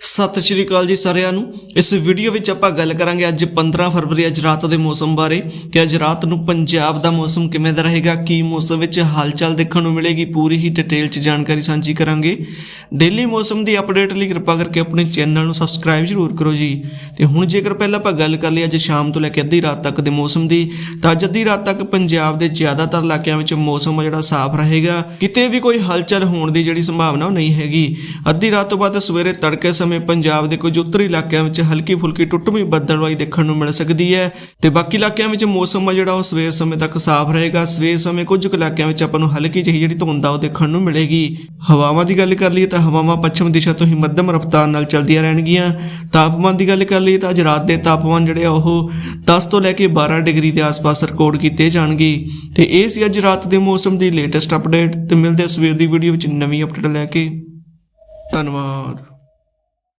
ਸਤਿ ਸ਼੍ਰੀ ਅਕਾਲ ਜੀ ਸਾਰਿਆਂ ਨੂੰ। ਇਸ ਵੀਡੀਓ ਵਿੱਚ ਆਪਾਂ ਗੱਲ ਕਰਾਂਗੇ ਅੱਜ 15 ਫਰਵਰੀ, ਅੱਜ ਰਾਤ ਦੇ ਮੌਸਮ ਬਾਰੇ ਕਿ ਅੱਜ ਰਾਤ ਨੂੰ ਪੰਜਾਬ ਦਾ ਮੌਸਮ ਕਿਵੇਂ ਦਾ ਰਹੇਗਾ, ਕੀ ਮੌਸਮ ਵਿੱਚ ਹਾਲਚਲ ਦੇਖਣ ਨੂੰ ਮਿਲੇਗੀ, ਪੂਰੀ ਹੀ ਡਿਟੇਲ 'ਚ ਜਾਣਕਾਰੀ ਸਾਂਝੀ ਕਰਾਂਗੇ। ਡੇਲੀ ਮੌਸਮ ਦੀ ਅਪਡੇਟ ਲਈ ਕਿਰਪਾ ਕਰਕੇ ਆਪਣੇ ਚੈਨਲ ਨੂੰ ਸਬਸਕ੍ਰਾਈਬ ਜ਼ਰੂਰ ਕਰੋ ਜੀ। ਤੇ ਹੁਣ ਜੇਕਰ ਪਹਿਲਾਂ ਆਪਾਂ ਗੱਲ ਕਰ ਲਈ ਅੱਜ ਸ਼ਾਮ ਤੋਂ ਲੈ ਕੇ ਅੱਧੀ ਰਾਤ ਤੱਕ ਦੇ ਮੌਸਮ ਦੀ, ਤਾਂ ਅੱਜ ਅੱਧੀ ਰਾਤ ਤੱਕ ਪੰਜਾਬ ਦੇ ਜ਼ਿਆਦਾਤਰ ਇਲਾਕਿਆਂ ਵਿੱਚ ਮੌਸਮ ਆ ਜਿਹੜਾ ਸਾਫ਼ ਰਹੇਗਾ। ਕਿਤੇ ਵੀ ਕੋਈ ਹਲਚਲ ਹੋਣ ਦੀ ਜਿਹੜੀ ਸੰਭਾਵਨਾ ਉਹ ਨਹੀਂ ਹੈਗੀ। ਅੱਧੀ ਰਾਤ ਤੋਂ ਬਾਅਦ ਸਵੇਰੇ ਤੜਕੇ ਸਮੇਂ ਸਮੇਂ ਪੰਜਾਬ ਦੇ ਕੁਝ ਉੱਤਰੀ ਇਲਾਕਿਆਂ ਵਿੱਚ ਹਲਕੀ ਫੁਲਕੀ ਟੁੱਟਵੀਂ ਬੱਦਲਵਾਈ ਦੇਖਣ ਨੂੰ ਮਿਲ ਸਕਦੀ ਹੈ ਤੇ ਬਾਕੀ ਇਲਾਕਿਆਂ ਵਿੱਚ ਮੌਸਮ ਆ ਜਿਹੜਾ, ਉਹ ਸਵੇਰ ਸਮੇਂ ਤੱਕ ਸਾਫ਼ ਰਹੇਗਾ। ਸਵੇਰ ਸਮੇਂ ਕੁਝ ਕੁ ਇਲਾਕਿਆਂ ਵਿੱਚ ਆਪਾਂ ਨੂੰ ਹਲਕੀ ਜਿਹੀ ਜਿਹੜੀ ਧੁੰਦ ਆ, ਉਹ ਦੇਖਣ ਨੂੰ ਮਿਲੇਗੀ। ਹਵਾਵਾਂ ਦੀ ਗੱਲ ਕਰ ਲਈਏ ਤਾਂ ਹਵਾਵਾਂ ਪੱਛਮ ਦਿਸ਼ਾ ਤੋਂ ਹੀ ਮੱਧਮ ਰਫ਼ਤਾਰ ਨਾਲ ਚੱਲਦੀਆਂ ਰਹਿਣਗੀਆਂ। ਤਾਪਮਾਨ ਦੀ ਗੱਲ ਕਰ ਲਈਏ ਤਾਂ ਅੱਜ ਰਾਤ ਦੇ ਤਾਪਮਾਨ ਜਿਹੜੇ ਆ, ਉਹ 10 ਤੋਂ ਲੈ ਕੇ 12 ਡਿਗਰੀ ਦੇ ਆਸ-ਪਾਸ ਰਿਕਾਰਡ ਕੀਤੇ ਜਾਣਗੇ। ਤੇ ਇਹ ਸੀ ਅੱਜ ਰਾਤ ਦੇ ਮੌਸਮ ਦੀ ਲੇਟੈਸਟ ਅਪਡੇਟ। ਤੇ ਮਿਲਦੇ ਹਾਂ ਸਵੇਰ ਦੀ ਵੀਡੀਓ ਵਿੱਚ ਨਵੀਂ ਅਪਡੇਟ ਲੈ ਕੇ। ਧੰਨਵਾਦ।